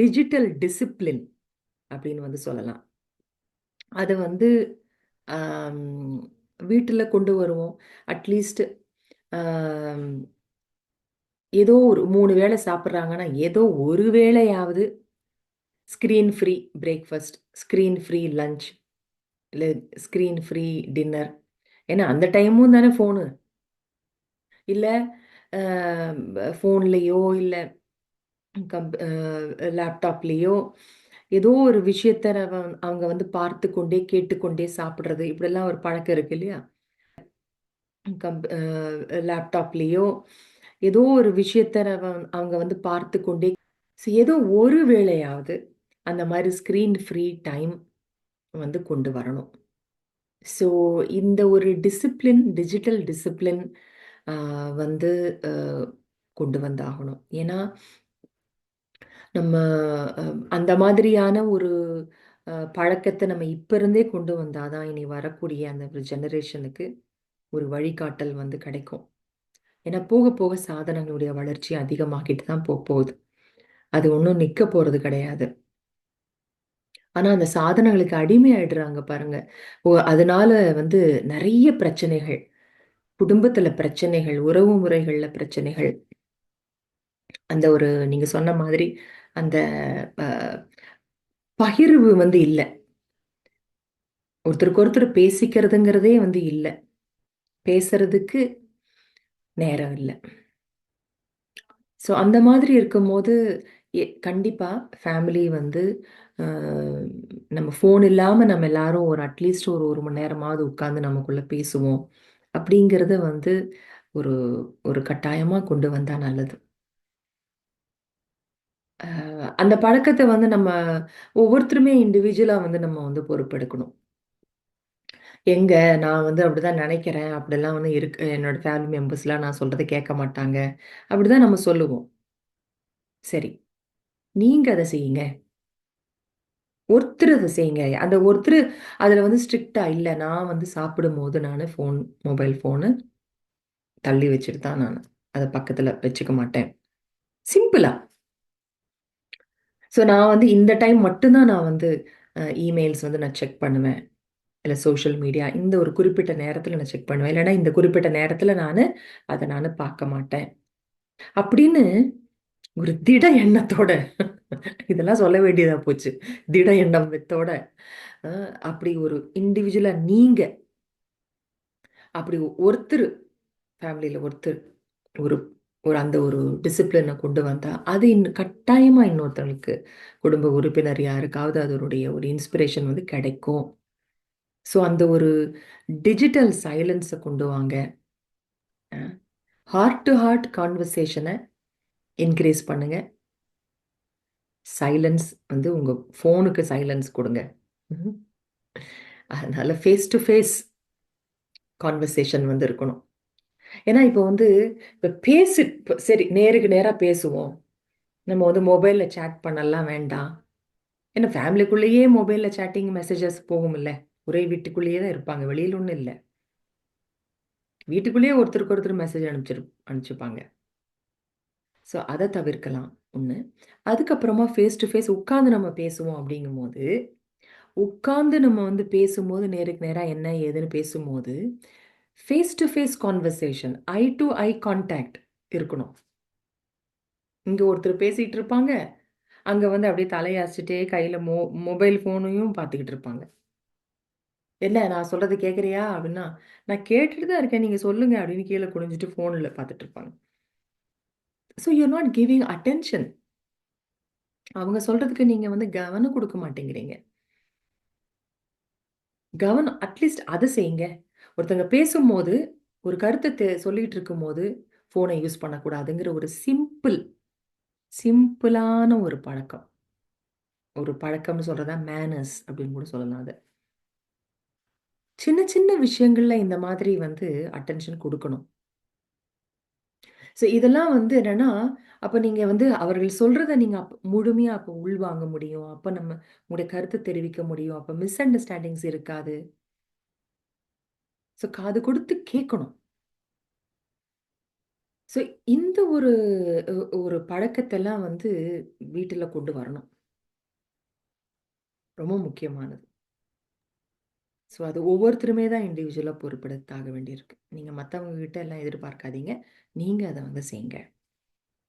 Digital discipline அப்படின்னு வந்து சொல்லலாம். அதை வந்து வீட்டில் கொண்டு வருவோம். அட்லீஸ்ட் ஏதோ ஒரு மூணு வேளை சாப்பிட்றாங்கன்னா ஏதோ ஒரு வேளையாவது screen free breakfast screen free lunch இல்லை ஸ்க்ரீன் ஃப்ரீ டின்னர் ஏன்னா அந்த டைமும் தானே ஃபோனு இல்லை ஃபோன்லேயோ இல்லை கம்ப் லேப்டாப்லேயோ ஏதோ ஒரு விஷயத்த அவங்க வந்து பார்த்து கொண்டே கேட்டுக்கொண்டே சாப்பிட்றது இப்படிலாம் ஒரு பழக்கம் இருக்கு இல்லையா? கம்ப் லேப்டாப்லேயோ ஏதோ ஒரு விஷயத்த அவங்க வந்து பார்த்து கொண்டே ஸோ ஏதோ ஒரு வேளையாவது அந்த மாதிரி ஸ்க்ரீன் ஃப்ரீ டைம் வந்து கொண்டு வரணும். ஸோ இந்த ஒரு டிசிப்ளின் டிஜிட்டல் டிசிப்ளின் வந்து கொண்டு வந்தாகணும். ஏன்னா நம்ம அந்த மாதிரியான ஒரு பழக்கத்தை நம்ம இப்ப இருந்தே கொண்டு வந்தாதான் இனி வரக்கூடிய அந்த ஒரு ஜெனரேஷனுக்கு ஒரு வழிகாட்டல் வந்து கிடைக்கும். ஏன்னா போக போக சாதனங்களுடைய வளர்ச்சி அதிகமாகிட்டு தான் போக போகுது. அது ஒன்றும் நிற்க போகிறது கிடையாது. ஆனால் அந்த சாதனங்களுக்கு அடிமையாயிடுறாங்க பாருங்க. ஓ அதனால வந்து நிறைய பிரச்சனைகள். குடும்பத்தில் பிரச்சனைகள் உறவு முறைகளில் பிரச்சனைகள். அந்த ஒரு நீங்கள் சொன்ன மாதிரி அந்த பகிர்வு வந்து இல்லை. ஒருத்தருக்கு ஒருத்தர் பேசிக்கிறதுங்கிறதே வந்து இல்லை. பேசுறதுக்கு நேரம் இல்லை. ஸோ அந்த மாதிரி இருக்கும்போது கண்டிப்பாக ஃபேமிலி வந்து நம்ம ஃபோன் இல்லாமல் நம்ம எல்லாரும் ஒரு அட்லீஸ்ட் ஒரு ஒரு மணி நேரமாவது உட்காந்து நமக்குள்ளே பேசுவோம். அப்படிங்கிறத வந்து ஒரு ஒரு கட்டாயமாக கொண்டு வந்தால் நல்லது. அந்த பழக்கத்தை வந்து நம்ம ஒவ்வொருத்தருமே இண்டிவிஜுவலாக வந்து நம்ம வந்து பொறுப்பெடுக்கணும். எங்க நான் வந்து அப்படிதான் நினைக்கிறேன். அப்படிலாம் வந்து இருக்கு என்னோட ஃபேமிலி மெம்பர்ஸ்லாம் நான் சொல்கிறத கேட்க மாட்டாங்க. அப்படிதான் நம்ம சொல்லுவோம். சரி நீங்க அதை செய்யுங்க. ஒருத்தர் அதை செய்யுங்க. அந்த ஒருத்தர் அதில் வந்து ஸ்ட்ரிக்டா இல்லை. நான் வந்து சாப்பிடும் போது நான் ஃபோன் மொபைல் ஃபோனு தள்ளி வச்சுட்டு தான் நான். அதை பக்கத்தில் வச்சுக்க மாட்டேன். சிம்பிளா ஸோ நான் வந்து இந்த டைம் மட்டும்தான் நான் வந்து இமெயில்ஸ் வந்து நான் செக் பண்ணுவேன். இல்லை சோஷியல் மீடியா இந்த ஒரு குறிப்பிட்ட நேரத்தில் நான் செக் பண்ணுவேன். இல்லைன்னா இந்த குறிப்பிட்ட நேரத்தில் நான் அதை நான் பார்க்க மாட்டேன். அப்படின்னு ஒரு திட எண்ணத்தோட இதெல்லாம் சொல்ல வேண்டியதா போச்சு. திட எண்ணம் வித்தோட அப்படி ஒரு இண்டிவிஜுவலா நீங்க அப்படி ஒருத்தர் ஃபேமிலியில் ஒருத்தர் ஒரு ஒரு அந்த ஒரு டிசிப்ளினை கொண்டு வந்தால் அது இன்னும் கட்டாயமாக இன்னொருத்தவங்களுக்கு குடும்ப உறுப்பினர் யாருக்காவது அதனுடைய ஒரு இன்ஸ்பிரேஷன் வந்து கிடைக்கும். ஸோ அந்த ஒரு டிஜிட்டல் சைலன்ஸை கொண்டு வாங்க. ஹார்ட் டு ஹார்ட் கான்வர்சேஷனை இன்க்ரீஸ் பண்ணுங்க. சைலன்ஸ் வந்து உங்கள் ஃபோனுக்கு சைலன்ஸ் கொடுங்க. அதனால் ஃபேஸ் டு ஃபேஸ் கான்வர்சேஷன் வந்து இருக்கணும். ஏன்னா இப்போ வந்து இப்போ பேசு சரி நேருக்கு நேராக பேசுவோம். நம்ம வந்து மொபைலில் சேட் பண்ணலாம் வேண்டாம். ஏன்னா ஃபேமிலிக்குள்ளேயே மொபைலில் சேட்டிங் மெசேஜஸ் போகும் இல்லை ஒரே வீட்டுக்குள்ளேயே தான் இருப்பாங்க. வெளியில் ஒன்றும் இல்லை. வீட்டுக்குள்ளேயே ஒருத்தருக்கு ஒருத்தர் மெசேஜ் அனுப்பிச்சிரு அனுப்பிச்சுப்பாங்க. ஸோ அதை தவிர்க்கலாம். ஒன்று அதுக்கப்புறமா ஃபேஸ் டு ஃபேஸ் உட்காந்து நம்ம பேசுவோம் அப்படிங்கும்போது உட்காந்து நம்ம வந்து பேசும்போது நேருக்கு நேராக என்ன ஏதுன்னு பேசும்போது face to face conversation eye to eye contact இருக்கணும். இங்கே ஒருத்தர் பேசிகிட்டு இருப்பாங்க. அங்கே வந்து அப்படியே தலையாச்சிட்டே கையில் மொ மொபைல் ஃபோனையும் பார்த்துக்கிட்டு இருப்பாங்க. என்ன நான் சொல்கிறது கேட்குறியா அப்படின்னா நான் கேட்டுட்டு தான் இருக்கேன். நீங்கள் சொல்லுங்கள் அப்படின்னு கீழே குனிஞ்சிட்டு ஃபோனில் பார்த்துட்டு இருப்பாங்க. So you are not giving attention அவங்க சொல்கிறதுக்கு நீங்கள் வந்து கவனம் கொடுக்க மாட்டேங்கிறீங்க. கவனம் அட்லீஸ்ட் அதை செய்யுங்க. ஒருத்தங்க பேசும்போது ஒரு கருத்தை சொல்லிட்டு இருக்கும்போது ஃபோனை யூஸ் பண்ணக்கூடாதுங்கிற ஒரு சிம்பிள் சிம்பிளான ஒரு பழக்கம் ஒரு பழக்கம்னு சொல்கிறதா மேனர்ஸ் அப்படின்னு கூட சொல்லலாம் அதை சின்ன சின்ன விஷயங்களில் இந்த மாதிரி வந்து அட்டென்ஷன் கொடுக்கணும் ஸோ இதெல்லாம் வந்து என்னன்னா அப்போ நீங்கள் வந்து அவர்கள் சொல்கிறத நீங்கள் அப் முழுமையாக அப்போ உள்வாங்க முடியும். அப்போ நம்ம உங்களுடைய கருத்து தெரிவிக்க முடியும். அப்போ மிஸ் அண்டர்ஸ்டாண்டிங்ஸ் இருக்காது. ஸோ காது கொடுத்து கேட்கணும். ஸோ இந்த ஒரு ஒரு பழக்கத்தெல்லாம் வந்து வீட்டில் கொண்டு வரணும். ரொம்ப முக்கியமானது. ஸோ அது ஒவ்வொருத்தருமே தான் இண்டிவிஜுவலா பொறுப்பெடுத்தாக வேண்டியிருக்கு. நீங்கள் மற்றவங்க கிட்ட எல்லாம் எதிர்பார்க்காதீங்க. நீங்கள் அதை வந்து செய்யுங்க.